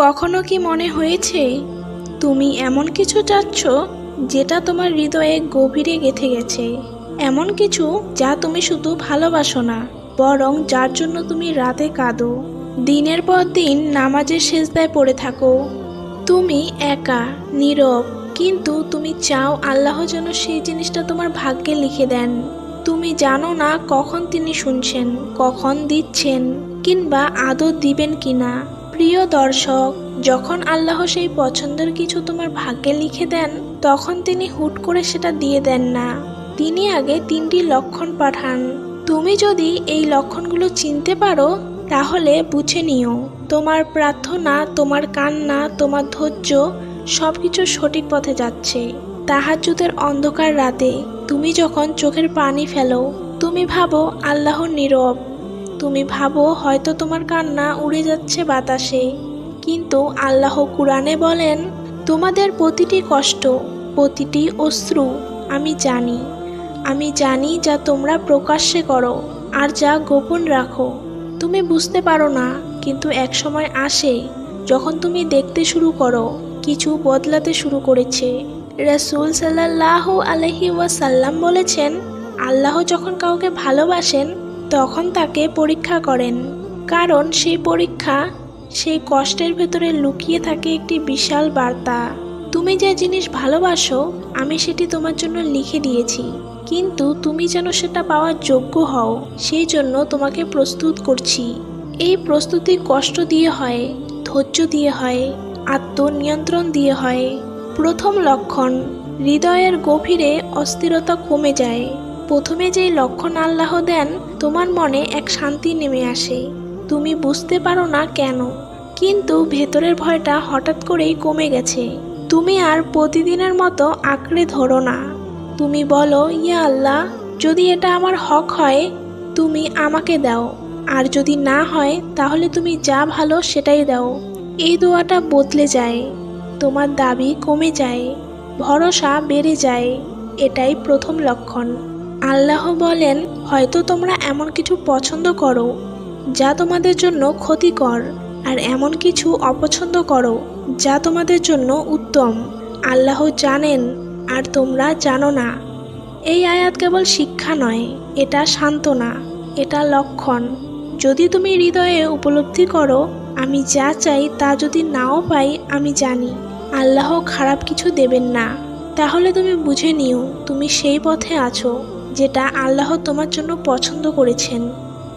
কখনো কি মনে হয়েছে তুমি এমন কিছু চাচ্ছ যেটা তোমার হৃদয়ে গভীরে গেঁথে গেছে? এমন কিছু যা তুমি শুধু ভালোবাসো না, বরং যার জন্য তুমি রাতে কাঁদো। দিনের পর দিন নামাজের সেজদায় পড়ে থাকো। তুমি একা, নীরব, কিন্তু তুমি চাও আল্লাহ যেন সেই জিনিসটা তোমার ভাগ্যে লিখে দেন। তুমি জানো না কখন তিনি শুনছেন, কখন দিচ্ছেন, কিংবা আদর দিবেন কিনা। প্রিয় দর্শক, যখন আল্লাহ সেই পছন্দের কিছু তোমার ভাগ্যে লিখে দেন, তখন তিনি হুট করে সেটা দিয়ে দেন না। তিনি আগে তিনটি লক্ষণ পাঠান। তুমি যদি এই লক্ষণগুলো চিনতে পারো, তাহলে বুঝে নিও। তোমার প্রার্থনা, তোমার কান্না, তোমার ধৈর্য সব কিছু সঠিক পথে যাচ্ছে। তাহাজ্জুদের অন্ধকার রাতে তুমি যখন চোখের পানি ফেলো, তুমি ভাবো আল্লাহ নীরব। তুমি ভাবো হয়তো তোমার কান্না উড়ে যাচ্ছে বাতাসে। কিন্তু আল্লাহ কুরআনে বলেন, তোমাদের প্রতিটি কষ্ট, প্রতিটি অশ্রু আমি জানি। আমি জানি যা তোমরা প্রকাশ্যে করো আর যা গোপন রাখো। তুমি বুঝতে পারো না, কিন্তু এক সময় আসে যখন তুমি দেখতে শুরু করো, কিছু বদলাতে শুরু করেছে। রসুল সাল্লাহ আলহি ওয়াসাল্লাম বলেছেন, আল্লাহ যখন কাউকে ভালোবাসেন তখন তাকে পরীক্ষা করেন, কারণ সেই পরীক্ষা সেই কষ্টের ভেতরে লুকিয়ে থাকে একটি বিশাল বার্তা। তুমি যে জিনিস ভালোবাসো, আমি সেটি তোমার জন্য লিখে দিয়েছি। কিন্তু তুমি যেন সেটা পাওয়ার যোগ্য হও, সেই জন্য তোমাকে প্রস্তুত করছি। এই প্রস্তুতি কষ্ট দিয়ে হয়, ধৈর্য দিয়ে হয়, আত্মনিয়ন্ত্রণ দিয়ে হয়। প্রথম লক্ষণ, হৃদয়ের গভীরে অস্থিরতা কমে যায়। প্রথমে যেই লক্ষণ আল্লাহ দেন তোমার মনে এক শান্তি নেমে আসে। তুমি বুঝতে পারো না কেন, কিন্তু ভেতরের ভয়টা হঠাৎ করেই কমে গেছে। তুমি আর প্রতিদিনের মতো আঁকড়ে ধরো না। তুমি বলো, ইয়া আল্লাহ, যদি এটা আমার হক হয়, তুমি আমাকে দাও। আর যদি না হয়, তাহলে তুমি যা ভালো সেটাই দাও। এই দোয়াটা বদলে যায়। তোমার দাবি কমে যায়। ভরসা বেড়ে যায়। এটাই প্রথম লক্ষণ। আল্লাহ বলেন, হয়তো তোমরা এমন কিছু পছন্দ করো, যা তোমাদের জন্য ক্ষতিকর, আর এমন কিছু অপছন্দ করো, যা তোমাদের জন্য উত্তম। আল্লাহ জানেন, আর তোমরা জানো না। এই আয়াত কেবল শিক্ষা নয়, এটা সান্ত্বনা, এটা লক্ষণ। যদি তুমি হৃদয়ে উপলব্ধি করো, আমি যা চাই তা যদি নাও পাই, আমি জানি। আল্লাহ খারাপ কিছু দেবেন না। তাহলে তুমি বুঝে নিও, তুমি সেই পথে আছো। যেটা আল্লাহ তোমার জন্য পছন্দ করেছেন।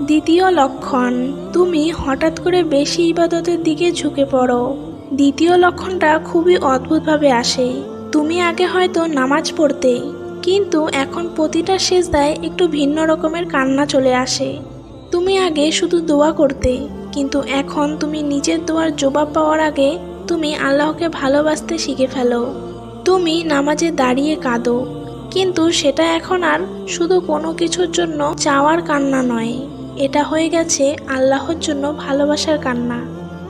দ্বিতীয় লক্ষণ, তুমি হঠাৎ করে বেশি ইবাদতের দিকে ঝুঁকে পড়ো। দ্বিতীয় লক্ষণটা খুবই অদ্ভুতভাবে আসে। তুমি আগে হয়তো নামাজ পড়তে, কিন্তু এখন প্রতিটা সেজদায় একটু ভিন্ন রকমের কান্না চলে আসে। তুমি আগে শুধু দোয়া করতে, কিন্তু এখন তুমি নিজের দোয়ার জবাব পাওয়ার আগে তুমি আল্লাহকে ভালোবাসতে শিখে ফেলো। তুমি নামাজে দাঁড়িয়ে কাঁদো কিন্তু সেটা এখন আর শুধু কোনো কিছুর জন্য চাওয়ার কান্না নয়। এটা হয়ে গেছে আল্লাহর জন্য ভালোবাসার কান্না।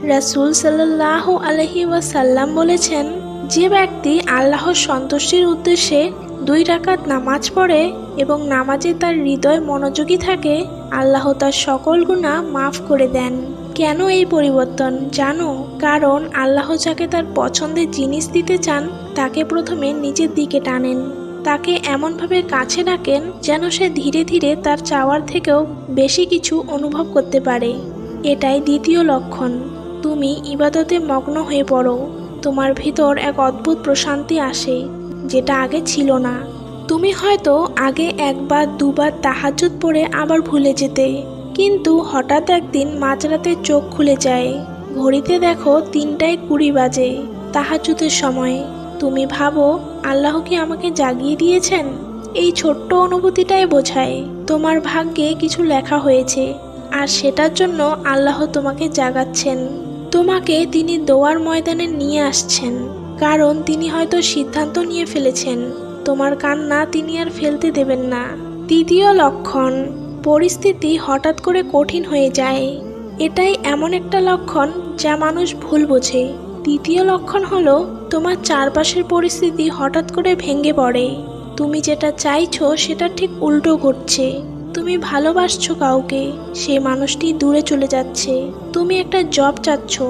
রাসুল সাল্লাহ আলহি ওয়াসাল্লাম বলেছেন, যে ব্যক্তি আল্লাহর সন্তুষ্টির উদ্দেশ্যে দুই রাকাত নামাজ পড়ে এবং নামাজে তার হৃদয় মনোযোগী থাকে, আল্লাহ তার সকল গুণা মাফ করে দেন। কেন এই পরিবর্তন? জানো, কারণ আল্লাহ যাকে তার পছন্দের জিনিস দিতে চান, তাকে প্রথমে নিজের দিকে টানেন। তাকে এমনভাবে কাছে ডাকেন যেন সে ধীরে ধীরে তার চাওয়ার থেকেও বেশি কিছু অনুভব করতে পারে। এটাই দ্বিতীয় লক্ষণ। তুমি ইবাদতে মগ্ন হয়ে পড়ো। তোমার ভিতর এক অদ্ভুত প্রশান্তি আসে, যেটা আগে ছিল না। তুমি হয়তো আগে একবার দুবার তাহাজুত পড়ে আবার ভুলে যেতে, কিন্তু হঠাৎ একদিন মাঝরাতে চোখ খুলে যায়। ঘড়িতে দেখো তিনটায় কুড়ি বাজে তাহাজুতের সময়। তুমি ভাবো, আল্লাহ কি আমাকে জাগিয়ে দিয়েছেন? এই ছোট্ট অনুভূতিটাই বোঝায়, তোমার ভাগ্যে কিছু লেখা হয়েছে, আর সেটার জন্য আল্লাহ তোমাকে জাগাচ্ছেন। তোমাকে তিনি দোয়ার ময়দানে নিয়ে আসছেন, কারণ তিনি হয়তো সিদ্ধান্ত নিয়ে ফেলেছেন। তোমার কান্না তিনি আর ফেলতে দেবেন না। তৃতীয় লক্ষণ, পরিস্থিতি হঠাৎ করে কঠিন হয়ে যায়। এটাই এমন একটা লক্ষণ যা মানুষ ভুল বোঝে। তৃতীয় লক্ষণ হলো, তোমার চারপাশের পরিস্থিতি হঠাৎ করে ভেঙে পড়ে। তুমি যেটা চাইছো, সেটা ঠিক উল্টো ঘটছে। তুমি ভালোবাসছো কাউকে, সেই মানুষটি দূরে চলে যাচ্ছে। তুমি একটা জব চাচ্ছ,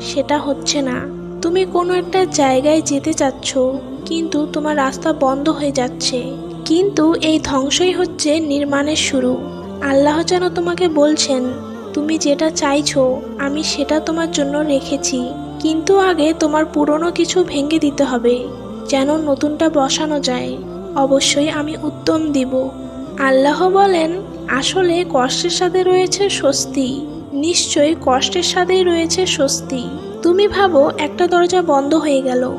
সেটা হচ্ছে না। তুমি কোনো একটা জায়গায় যেতে চাচ্ছ, কিন্তু তোমার রাস্তা বন্ধ হয়ে যাচ্ছে। কিন্তু এই ধ্বংসই হচ্ছে নির্মাণের শুরু। আল্লাহ যেন তোমাকে বলছেন, তুমি যেটা চাইছো, আমি সেটা তোমার জন্য রেখেছি। কিন্তু আগে তোমার পুরনো কিছু ভেঙে দিতে হবে, যেন নতুনটা বসানো যায়। অবশ্যই আমি উত্তম দিব। আল্লাহ বলেন, আসলে কষ্টের সাথে রয়েছে স্বস্তি। নিশ্চয়ই কষ্টের সাথেই রয়েছে স্বস্তি। তুমি ভাবো, একটা দরজা বন্ধ হয়ে গেল।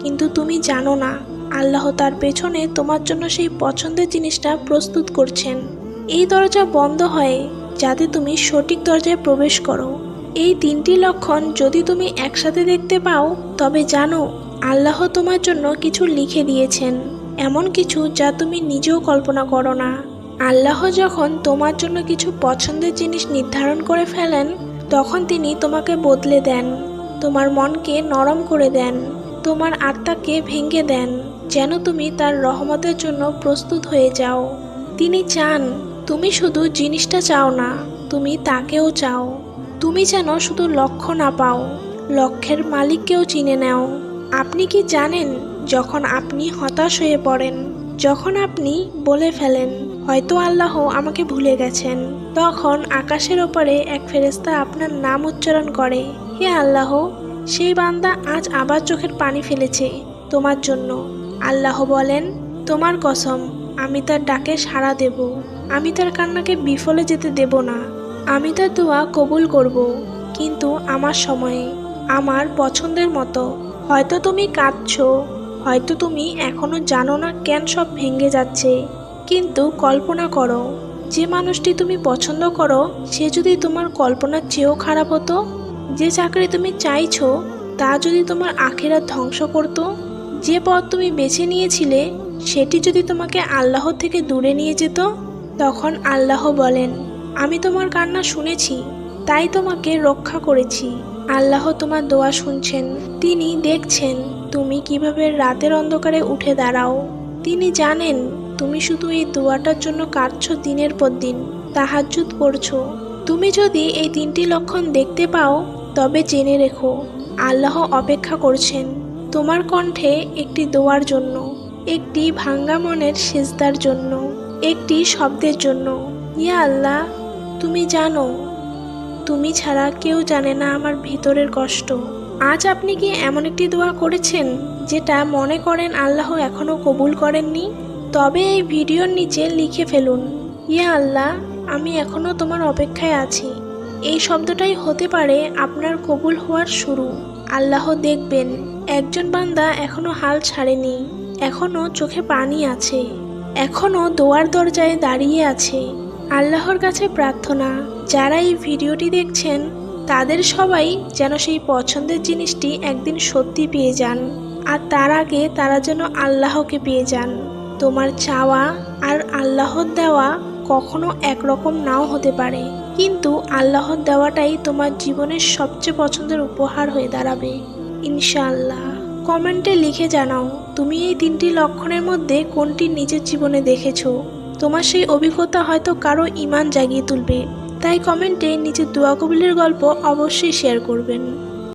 কিন্তু তুমি জানো না, আল্লাহ তার পেছনে তোমার জন্য সেই পছন্দের জিনিসটা প্রস্তুত করছেন। এই দরজা বন্ধ হয় যাতে তুমি সঠিক দরজায় প্রবেশ করো। এই তিনটি লক্ষণ যদি তুমি একসাথে দেখতে পাও, তবে জানো, আল্লাহ তোমার জন্য কিছু লিখে দিয়েছেন, এমন কিছু যা তুমি নিজেও কল্পনা করো না। আল্লাহ যখন তোমার জন্য কিছু পছন্দের জিনিস নির্ধারণ করে ফেলেন, তখন তিনি তোমাকে বদলে দেন, তোমার মনকে নরম করে দেন, তোমার আত্মাকে ভেঙে দেন, যেন তুমি তার রহমতের জন্য প্রস্তুত হয়ে যাও। তিনি চান, তুমি শুধু জিনিসটা চাও না, তুমি তাকেও চাও। তুমি যেন শুধু লক্ষ্য না পাও, লক্ষ্যের মালিককেও চিনে নাও। আপনি কি জানেন যখন আপনি হতাশ হয়ে পড়েন, যখন আপনি বলে ফেলেন, হয়তো আল্লাহ আমাকে ভুলে গেছেন। তখন আকাশের ওপরে এক ফেরেস্তা আপনার নাম উচ্চারণ করে, হে আল্লাহ, সেই বান্দা আজ আবার চোখের পানি ফেলেছে তোমার জন্য। আল্লাহ বলেন, তোমার কসম, আমি তার ডাকে সাড়া দেব। আমি তার কান্নাকে বিফলে যেতে দেব না। আমি তার দোয়া কবুল করব, কিন্তু আমার সময়ে, আমার পছন্দের মতো। হয়তো তুমি কাঁদছো, হয়তো তুমি এখনও জানো না কেন সব ভেঙে যাচ্ছে। কিন্তু কল্পনা করো, যে মানুষটি তুমি পছন্দ করো, সে যদি তোমার কল্পনার চেয়েও খারাপ হতো? যে চাকরি তুমি চাইছো, তা যদি তোমার আখেরা ধ্বংস করত? যে পথ তুমি বেছে নিয়েছিলে, সেটি যদি তোমাকে আল্লাহ থেকে দূরে নিয়ে যেত? তখন আল্লাহ বলেন আমি তোমার কান্না শুনেছি, তাই তোমাকে রক্ষা করেছি। আল্লাহ তোমার দোয়া শুনছেন, তিনি দেখছেন তুমি কীভাবে রাতের অন্ধকারে উঠে দাঁড়াও। তিনি জানেন তুমি শুধু এই দোয়াটার জন্য কাটছো দিনের পর দিন, তাহাজ্জুদ পড়ছো। তুমি যদি এই তিনটি লক্ষণ দেখতে পাও, তবে জেনে রেখো, আল্লাহ অপেক্ষা করছেন তোমার কণ্ঠে একটি দোয়ার জন্য, একটি ভাঙ্গা মনের সেজদার জন্য, একটি শব্দের জন্য। ইয়া আল্লাহ তুমি জানো, তুমি ছাড়া কেউ জানে না আমার ভিতরের কষ্ট। আজ আপনি কি এমন একটি দোয়া করেছেন, যেটা মনে করেন আল্লাহ এখনও কবুল করেননি? তবে এই ভিডিওর নিচে লিখে ফেলুন, ইয়া আল্লাহ, আমি এখনও তোমার অপেক্ষায় আছি। এই শব্দটাই হতে পারে আপনার কবুল হওয়ার শুরু। আল্লাহ দেখবেন, একজন বান্দা এখনও হাল ছাড়েনি এখনও চোখে পানি আছে এখনও দোয়ার দরজায় দাঁড়িয়ে আছে। আল্লাহর কাছে প্রার্থনা। যারা এই ভিডিওটি দেখছেন, তাদের সবাই যেন সেই পছন্দের জিনিসটি একদিন সত্যি পেয়ে যান। আর তার আগে তারা যেন আল্লাহকে পেয়ে যান। তোমার চাওয়া আর আল্লাহর দেওয়া কখনো একরকম নাও হতে পারে। কিন্তু আল্লাহর দেওয়াটাই তোমার জীবনের সবচেয়ে পছন্দের উপহার হয়ে দাঁড়াবে। ইনশাআল্লাহ। কমেন্টে লিখে জানাও, তুমি এই তিনটি লক্ষণের মধ্যে কোনটি নিজের জীবনে দেখেছ? তোমার সেই অভিজ্ঞতা হয়তো কারও ইমান জাগিয়ে তুলবে। তাই কমেন্টে নিজের দোয়া কবিলের গল্প অবশ্যই শেয়ার করবেন।